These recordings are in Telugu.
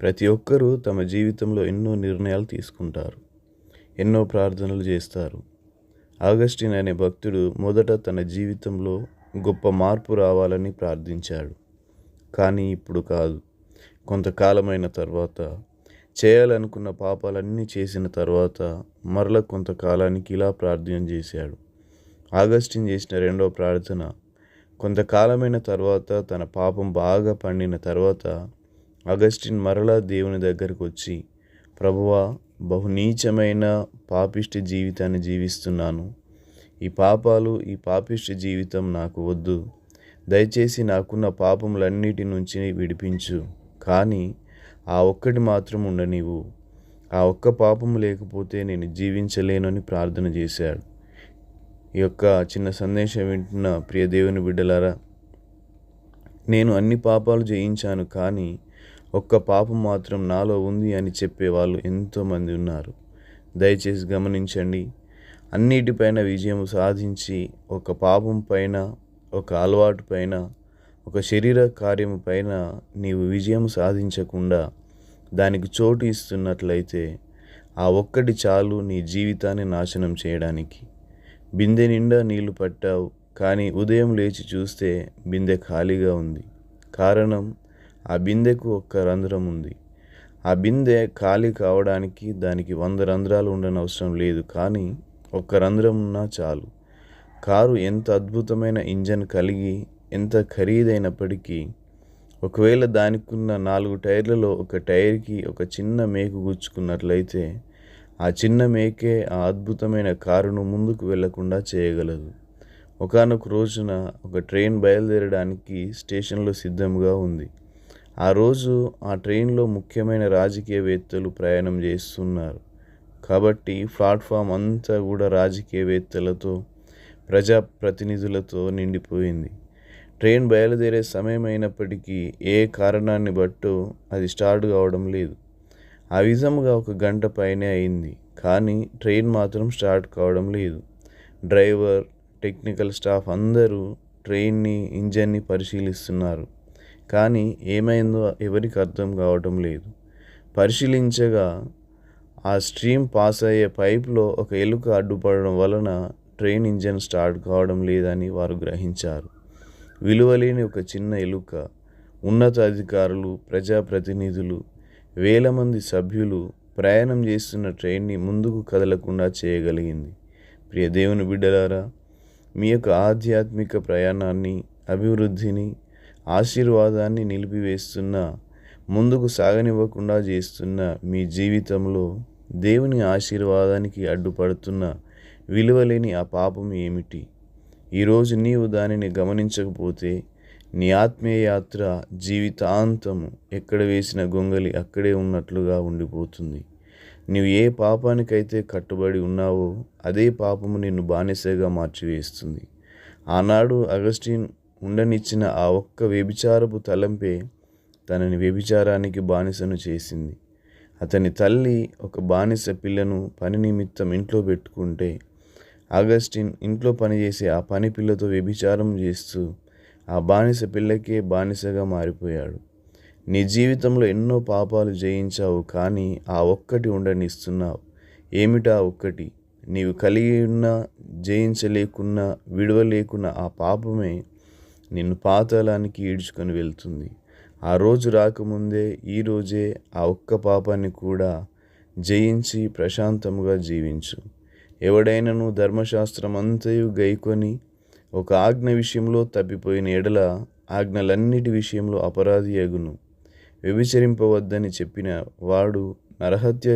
ప్రతి ఒక్కరూ తమ జీవితంలో ఎన్నో నిర్ణయాలు తీసుకుంటారు ఎన్నో ప్రార్థనలు చేస్తారు. ఆగస్టిన్ అనే భక్తుడు మొదట తన జీవితంలో గొప్ప మార్పు రావాలని ప్రార్థించాడు. కానీ ఇప్పుడు కాదు. కొంతకాలమైన తర్వాత చేయాలనుకున్న పాపాలన్నీ చేసిన తర్వాత మరల కొంతకాలానికి ఇలా ప్రార్థన చేశాడు. ఆగస్టిన్ చేసిన రెండో ప్రార్థన కొంతకాలమైన తర్వాత తన పాపం బాగా పండిన తర్వాత అగస్టిన్ మరలా దేవుని దగ్గరకు వచ్చి ప్రభువా బహునీచమైన పాపిష్టి జీవితాన్ని జీవిస్తున్నాను. ఈ పాపాలు ఈ పాపిష్టి జీవితం నాకు వద్దు. దయచేసి నాకున్న పాపములన్నిటి నుంచి విడిపించు. కానీ ఆ ఒక్కటి మాత్రం ఉండనివ్వు. ఆ ఒక్క పాపం లేకపోతే నేను జీవించలేనని ప్రార్థన చేశాడు. ఈ యొక్క చిన్న సందేశం వింటున్న ప్రియ దేవుని బిడ్డలారా నేను అన్ని పాపాలు జయించాను కానీ ఒక్క పాపం మాత్రం నాలో ఉంది అని చెప్పే వాళ్ళు ఎంతోమంది ఉన్నారు. దయచేసి గమనించండి. అన్నిటిపైన విజయం సాధించి ఒక పాపం పైన ఒక అలవాటు పైన ఒక శరీర కార్యం పైన నీవు విజయం సాధించకుండా దానికి చోటు ఇస్తున్నట్లయితే ఆ ఒక్కటి చాలు నీ జీవితాన్ని నాశనం చేయడానికి. బిందె నిండా నీళ్ళు పట్టావు కానీ ఉదయం లేచి చూస్తే బిందె ఖాళీగా ఉంది. కారణం ఆ బిందెకు ఒక్క రంధ్రం ఉంది. ఆ బిందె ఖాళీ కావడానికి దానికి వంద రంధ్రాలు ఉండనవసరం లేదు కానీ ఒక్క రంధ్రం ఉన్నా చాలు. కారు ఎంత అద్భుతమైన ఇంజన్ కలిగి ఎంత ఖరీదైనప్పటికీ ఒకవేళ దానికున్న నాలుగు టైర్లలో ఒక టైర్కి ఒక చిన్న మేకు గుచ్చుకున్నట్లయితే ఆ చిన్న మేకే ఆ అద్భుతమైన కారును ముందుకు వెళ్ళకుండా చేయగలదు. ఒకనొక రోజున ఒక ట్రైన్ బయలుదేరడానికి స్టేషన్లో సిద్ధంగా ఉంది. ఆ రోజు ఆ ట్రైన్లో ముఖ్యమైన రాజకీయవేత్తలు ప్రయాణం చేస్తున్నారు. కాబట్టి ప్లాట్ఫామ్ అంతా కూడా రాజకీయవేత్తలతో ప్రజాప్రతినిధులతో నిండిపోయింది. ట్రైన్ బయలుదేరే సమయం అయినప్పటికీ ఏ కారణాన్ని బట్టో అది స్టార్ట్ కావడం లేదు. ఆ విధముగా ఒక గంట పైనే అయింది. కానీ ట్రైన్ మాత్రం స్టార్ట్ కావడం లేదు. డ్రైవర్ టెక్నికల్ స్టాఫ్ అందరూ ట్రైన్ని ఇంజన్ని పరిశీలిస్తున్నారు. కానీ ఏమైందో ఎవరికి అర్థం కావటం లేదు. పరిశీలించగా ఆ స్ట్రీమ్ పాస్ అయ్యే పైప్లో ఒక ఎలుక అడ్డుపడడం వలన ట్రైన్ ఇంజన్ స్టార్ట్ కావడం లేదని వారు గ్రహించారు. విలువలేని ఒక చిన్న ఎలుక ఉన్నత అధికారులు ప్రజాప్రతినిధులు వేల మంది సభ్యులు ప్రయాణం చేస్తున్న ట్రైన్ని ముందుకు కదలకుండా చేయగలిగింది. ప్రియ దేవుని బిడ్డలారా మీ యొక్క ఆధ్యాత్మిక ప్రయాణాన్ని అభివృద్ధిని ఆశీర్వాదాన్ని నిలిపివేస్తున్న ముందుకు సాగనివ్వకుండా చేస్తున్న మీ జీవితంలో దేవుని ఆశీర్వాదానికి అడ్డుపడుతున్న విలువలేని ఆ పాపం ఏమిటి? ఈరోజు నీవు దానిని గమనించకపోతే నీ ఆత్మీయ యాత్ర జీవితాంతము ఎక్కడ వేసిన గొంగలి అక్కడే ఉన్నట్లుగా ఉండిపోతుంది. నీవు ఏ పాపానికైతే కట్టుబడి ఉన్నావో అదే పాపము నిన్ను బానిసగా మార్చివేస్తుంది. ఆనాడు అగస్టిన్ ఉండనిచ్చిన ఆ ఒక్క వ్యభిచారపు తలంపే తనని వ్యభిచారానికి బానిసను చేసింది. అతని తల్లి ఒక బానిస పిల్లను పని నిమిత్తం ఇంట్లో పెట్టుకుంటే ఆగస్టిన్ ఇంట్లో పనిచేసే ఆ పని పిల్లతో వ్యభిచారం చేస్తూ ఆ బానిస పిల్లకే బానిసగా మారిపోయాడు. నీ జీవితంలో ఎన్నో పాపాలు జయించావు కానీ ఆ ఒక్కటి ఉండనిస్తున్నావు. ఏమిటా ఒక్కటి? నీవు కలిగి ఉన్న జయించలేకున్నా విడవలేకున్న ఆ పాపమే నిన్ను పాతాళానికి ఈడ్చుకొని వెళ్తుంది. ఆ రోజు రాకముందే ఈరోజే ఆ ఒక్క పాపాన్ని కూడా జయించి ప్రశాంతముగా జీవించు. ఎవడైనను ధర్మశాస్త్రం అంతయు గైకొని ఒక ఆజ్ఞ విషయంలో తప్పిపోయిన ఎడల ఆజ్ఞలన్నిటి విషయంలో అపరాధి అగును వ్యభిచరింపవద్దని చెప్పిన వాడు నరహత్య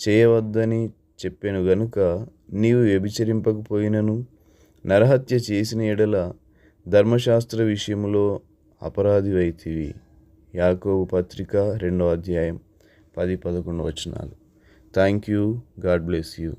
చేయవద్దని చెప్పాను గనుక నీవు వ్యభిచరింపకపోయినను నరహత్య చేసిన ఎడల ధర్మశాస్త్ర విషయంలో అపరాధి అయితివి యాకోబు పత్రిక రెండో అధ్యాయం పది పదకొండు వచనాలు. Thank you God bless you